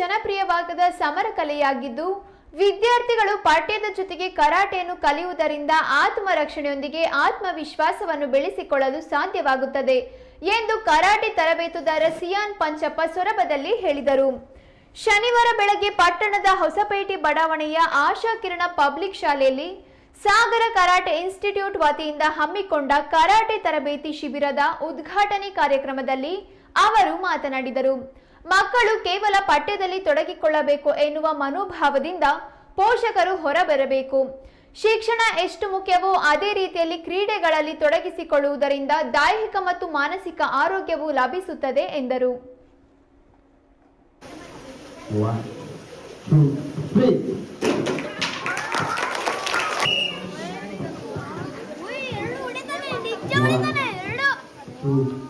ಜನಪ್ರಿಯವಾಗದ ಸಮರ ಕಲೆಯಾಗಿದ್ದು, ವಿದ್ಯಾರ್ಥಿಗಳು ಪಠ್ಯದ ಜೊತೆಗೆ ಕರಾಟೆಯನ್ನು ಕಲಿಯುವುದರಿಂದ ಆತ್ಮರಕ್ಷಣೆಯೊಂದಿಗೆ ಆತ್ಮವಿಶ್ವಾಸವನ್ನು ಬೆಳೆಸಿಕೊಳ್ಳಲು ಸಾಧ್ಯವಾಗುತ್ತದೆ ಎಂದು ಕರಾಟೆ ತರಬೇತುದಾರ ಸಿಯಾನ್ ಪಂಚಪ್ಪ ಸೊರಬದಲ್ಲಿ ಹೇಳಿದರು. ಶನಿವಾರ ಬೆಳಗ್ಗೆ ಪಟ್ಟಣದ ಹೊಸಪೇಟೆ ಬಡಾವಣೆಯ ಆಶಾ ಕಿರಣ ಪಬ್ಲಿಕ್ ಶಾಲೆಯಲ್ಲಿ ಸಾಗರ ಕರಾಟೆ ಇನ್ಸ್ಟಿಟ್ಯೂಟ್ ವತಿಯಿಂದ ಹಮ್ಮಿಕೊಂಡ ಕರಾಟೆ ತರಬೇತಿ ಶಿಬಿರದ ಉದ್ಘಾಟನೆ ಕಾರ್ಯಕ್ರಮದಲ್ಲಿ ಅವರು ಮಾತನಾಡಿದರು. ಮಕ್ಕಳು ಕೇವಲ ಪಠ್ಯದಲ್ಲಿ ತೊಡಗಿಕೊಳ್ಳಬೇಕು ಎನ್ನುವ ಮನೋಭಾವದಿಂದ ಪೋಷಕರು ಹೊರಬರಬೇಕು. ಶಿಕ್ಷಣ ಎಷ್ಟು ಮುಖ್ಯವೋ ಅದೇ ರೀತಿಯಲ್ಲಿ ಕ್ರೀಡೆಗಳಲ್ಲಿ ತೊಡಗಿಸಿಕೊಳ್ಳುವುದರಿಂದ ದೈಹಿಕ ಮತ್ತು ಮಾನಸಿಕ ಆರೋಗ್ಯವು ಲಭಿಸುತ್ತದೆ ಎಂದರು. One,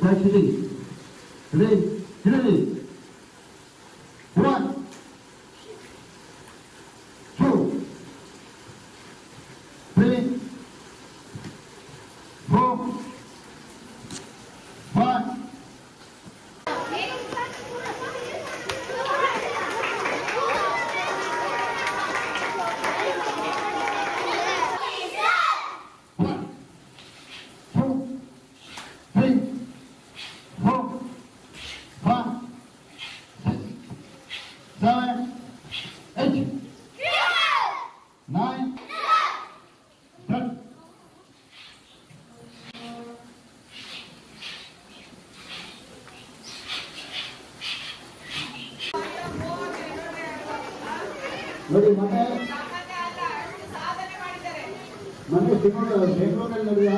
Thank you. Today, today, seven, eight, nine, ten. ನೋಡಿ ಮೊನ್ನೆ ಮೊನ್ನೆ ಸಿಗೋಣ ಬೆಂಗಳೂರಲ್ಲಿ ನಡೆದ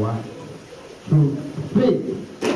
one two three